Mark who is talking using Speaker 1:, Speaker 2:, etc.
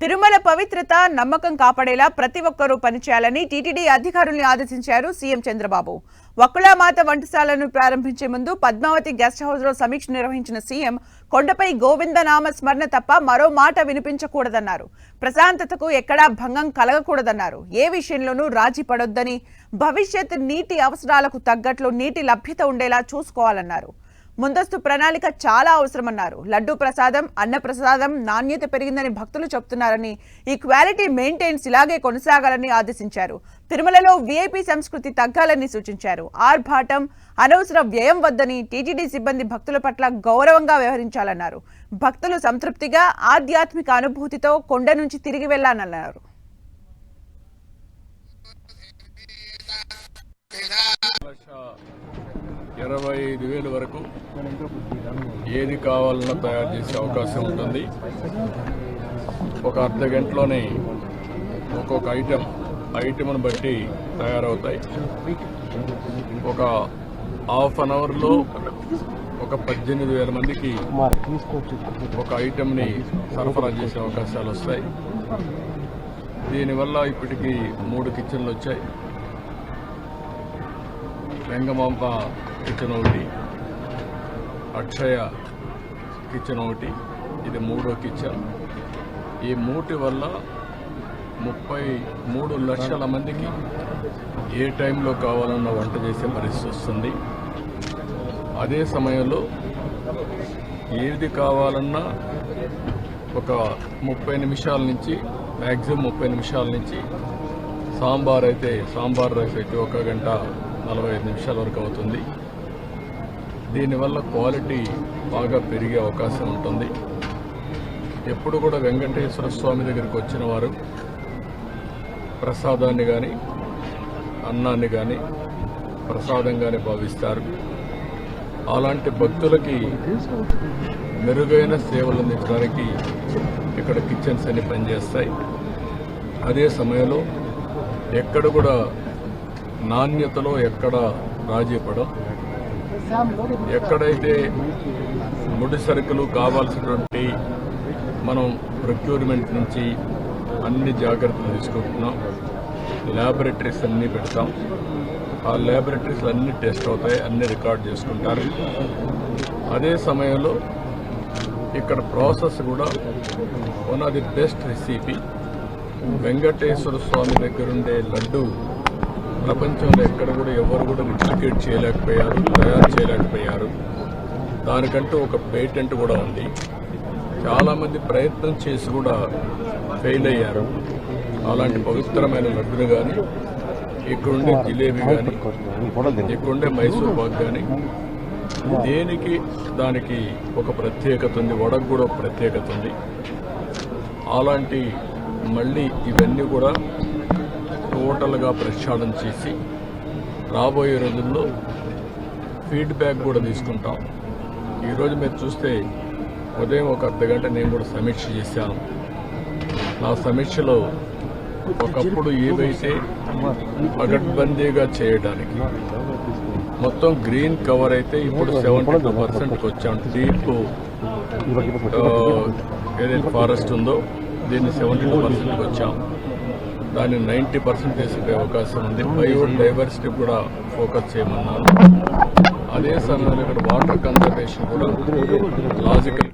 Speaker 1: తిరుమల పవిత్రత నమ్మకం కాపాడేలా ప్రతి ఒక్కరూ పనిచేయాలని టీటీడీ అధికారుల్ని ఆదేశించారు సీఎం చంద్రబాబు. వకుళామాత వంటశాలను ప్రారంభించే ముందు పద్మావతి గెస్ట్ హౌస్లో సమీక్ష నిర్వహించిన సీఎం కొండపై గోవిందనామ స్మరణ తప్ప మరో మాట వినిపించకూడదన్నారు. ప్రశాంతతకు ఎక్కడా భంగం కలగకూడదన్నారు. ఏ విషయంలోనూ రాజీ పడొద్దని భవిష్యత్ నీటి అవసరాలకు తగ్గట్లు నీటి లభ్యత ఉండేలా చూసుకోవాలన్నారు. ముందస్తు ప్రణాళిక చాలా అవసరమన్నారు. లడ్డూ ప్రసాదం అన్న ప్రసాదం నాణ్యత పెరిగిందని భక్తులు చెప్తున్నారని ఈ క్వాలిటీ మెయింటైన్స్ ఇలాగే కొనసాగాలని ఆదేశించారు. తిరుమలలో వీఐపీ సంస్కృతి తగ్గాలని సూచించారు. ఆర్భాటం అనవసర వ్యయం వద్దని టీటీడీ సిబ్బంది భక్తుల పట్ల గౌరవంగా వ్యవహరించాలన్నారు. భక్తులు సంతృప్తిగా ఆధ్యాత్మిక అనుభూతితో కొండ నుంచి తిరిగి
Speaker 2: వెళ్ళాలన్నారు ఇరవై ఐదు వేల వరకు ఏది కావాలన్నా తయారు చేసే అవకాశం ఉంటుంది. ఒక అర్ధ గంటలోనే ఒక్కొక్క ఐటెం ఐటెంను బట్టి తయారవుతాయి. ఒక హాఫ్ అన్ అవర్లో ఒక పద్దెనిమిది వేల మందికి ఒక ఐటెంని సరఫరా చేసే అవకాశాలు వస్తాయి. దీనివల్ల ఇప్పటికీ మూడు కిచెన్లు వచ్చాయి. వెంగమాంబ కిచెన్ ఒకటి అక్షయ కిచెన్ ఒకటి ఇది మూడో కిచెన్. ఈ మూటి వల్ల ముప్పై మూడు లక్షల మందికి ఏ టైంలో కావాలన్న వంట చేసే పరిస్థితి వస్తుంది. అదే సమయంలో ఏది కావాలన్నా ఒక ముప్పై నిమిషాల నుంచి మ్యాక్సిమం ముప్పై నిమిషాల నుంచి సాంబార్ అయితే సాంబార్ రైస్ అయితే ఒక గంట నలభై ఐదు నిమిషాల వరకు అవుతుంది. దీనివల్ల క్వాలిటీ బాగా పెరిగే అవకాశం ఉంటుంది. ఎప్పుడు కూడా వెంకటేశ్వర స్వామి దగ్గరికి వచ్చిన వారు ప్రసాదాన్ని కానీ అన్నాన్ని కానీ ప్రసాదంగానే భావిస్తారు. అలాంటి భక్తులకి మెరుగైన సేవలు అందించడానికి ఇక్కడ కిచెన్స్ అన్ని పనిచేస్తాయి. అదే సమయంలో ఎక్కడ కూడా నాణ్యతలో ఎక్కడ రాజీపడం? ఎక్కడైతే ముడి సరుకులు కావాల్సినటువంటి మనం ప్రొక్యూర్మెంట్ నుంచి అన్ని జాగ్రత్తలు తీసుకుంటున్నాం. ల్యాబొరేటరీస్ అన్నీ పెడతాం. ఆ ల్యాబొరేటరీస్ అన్ని టెస్ట్ అవుతాయి అన్ని రికార్డ్ చేసుకుంటారు. అదే సమయంలో ఇక్కడ ప్రాసెస్ కూడా one of the best recipe Venkateswara Swamy దగ్గర ఉండే లడ్డు ప్రపంచంలో ఎక్కడ కూడా ఎవరు కూడా రిప్లికేట్ చేయలేకపోయారు తయారు చేయలేకపోయారు. దానికంటూ ఒక పేటెంట్ కూడా ఉంది. చాలామంది ప్రయత్నం చేసి కూడా ఫెయిల్ అయ్యారు. అలాంటి పవిత్రమైన లడ్డులు కానీ ఇక్కడుండే జిలేబీ కానీ ఇక్కడుండే మైసూర్ పాక్ కానీ దేనికి దానికి ఒక ప్రత్యేకత ఉంది వడకు కూడా ఒక ప్రత్యేకత ఉంది. అలాంటి మళ్ళీ ఇవన్నీ కూడా టోటల్గా ప్రక్షాళన చేసి రాబోయే రోజుల్లో ఫీడ్బ్యాక్ కూడా తీసుకుంటాం. ఈరోజు మీరు చూస్తే ఉదయం ఒక అర్ధ గంట నేను కూడా సమీక్ష చేశాను. నా సమీక్షలో ఒకప్పుడు ఏవైతే పగడ్బందీగా చేయడానికి మొత్తం గ్రీన్ కవర్ అయితే ఇప్పుడు సెవెంటీ టూ పర్సెంట్కి వచ్చాం. డీప్ ఏదైతే ఫారెస్ట్ ఉందో దీన్ని సెవెంటీ టూ పర్సెంట్కి వచ్చాం. దాన్ని నైంటీ పర్సెంట్ తీసుకునే అవకాశం ఉంది. బయో డైవర్సిటీ కూడా ఫోకస్ చేయమన్నారు. అదే సమయంలో ఇక్కడ వాటర్ కన్జర్వేషన్ కూడా లాజికల్.